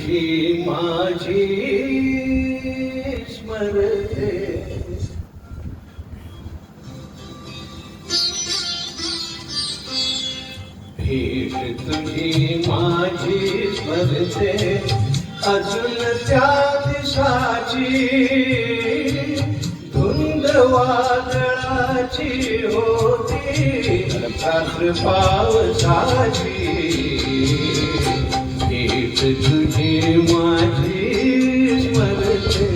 तुझी माझी स्मरते भेट तुझी माझी स्मरते अजून त्या दिशाची धुंद वादळाची होती पावसाची तुझी माझी स्मरते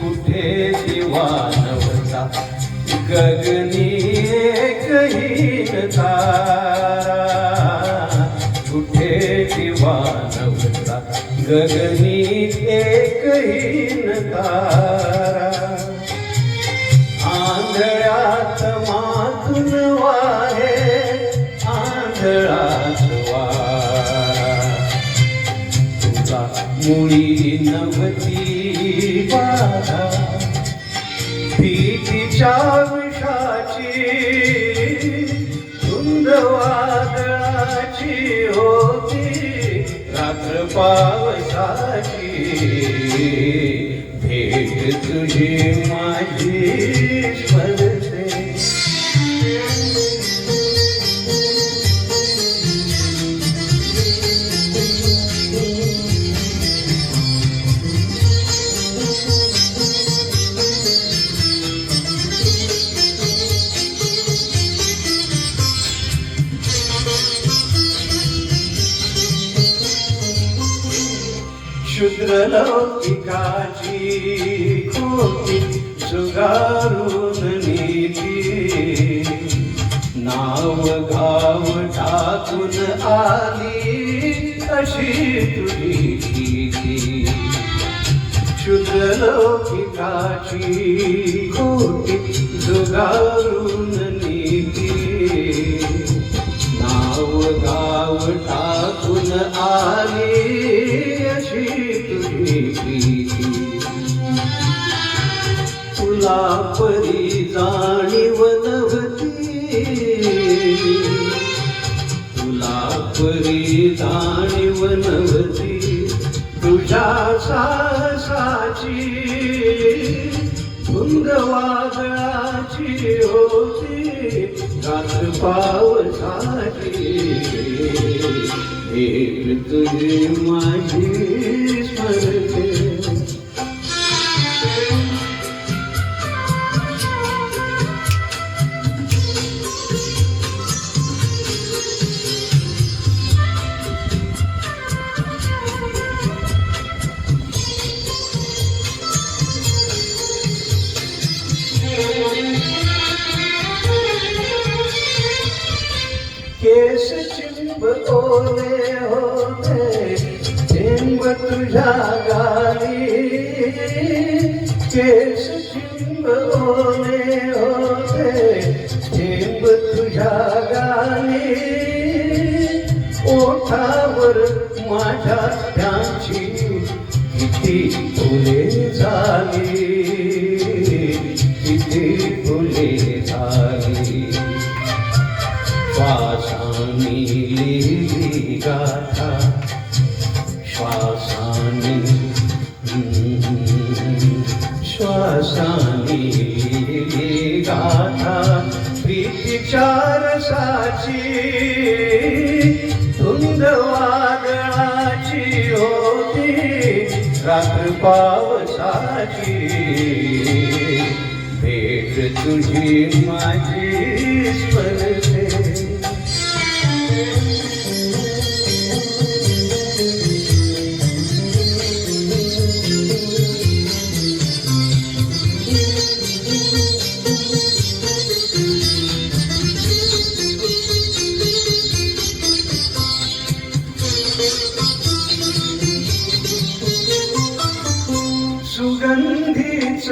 कुठे दिवानवता गगनी एकही तारा कुठे दिवानवता गगनी एकही तारा आंधळ्यात मातून वाहे आंधळात वारा। तुझा मुळी नवती बाधा भीतीच्या वादळाची होती रात्र पावसाची. भेट तुझी मा शुद्र लौकिकाची खोटी सुगारून नीती नाव गाव टाकून आली अशी तुझी कीर्ती शुद्र लौकिकाची खोटी जुगारून नीती नाव गाव टाकून आली तुला परी जाणीव नव्हती तुला परी जाणीव नव्हती तुझ्या साहसाची भुंगवादळाची होती रात पावसाची. एक तुझी माझी स्मरते. ओले होते चिंब तुझ्या गाली। केस चिंब ओले होते चिंब तुझ्या गाली। ओठावर माझ्या त्यांची किती फुले झाली। किती फुले झाली। श्वासानी श्वासानी लिहिली गाथा प्रीतीच्या साची धुंद वादळाची होती रात्र पावसाची. भेट तुझी माझी स्मरते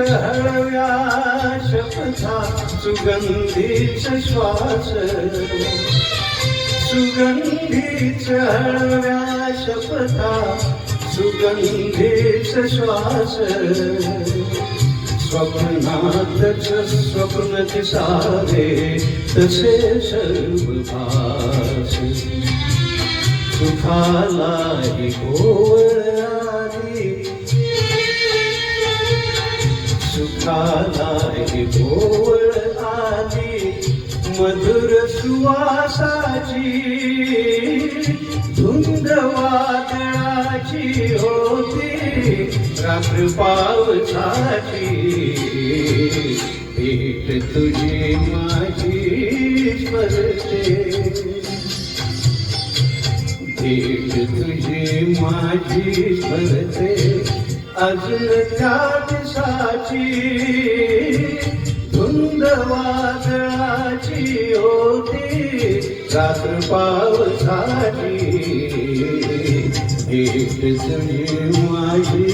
हळव्या शपथा सुगंधीच श्वास. सुगंधीच हळव्या शपथा सुगंधीच श्वास. स्वप्नातच स्वप्न दिसावे तसे सर्व भास सुखालाही गोवळ सुखालाही गोवळ आली मधुर सुवासाची धुंद वादळाची होती रात्र पावसाची. भेट तुझी माझी स्मरते. भेट तुझी माझी स्मरते. अजून त्या दिसाची धुंद वादळाची होती रात्र पावसाची. एक माझी माझी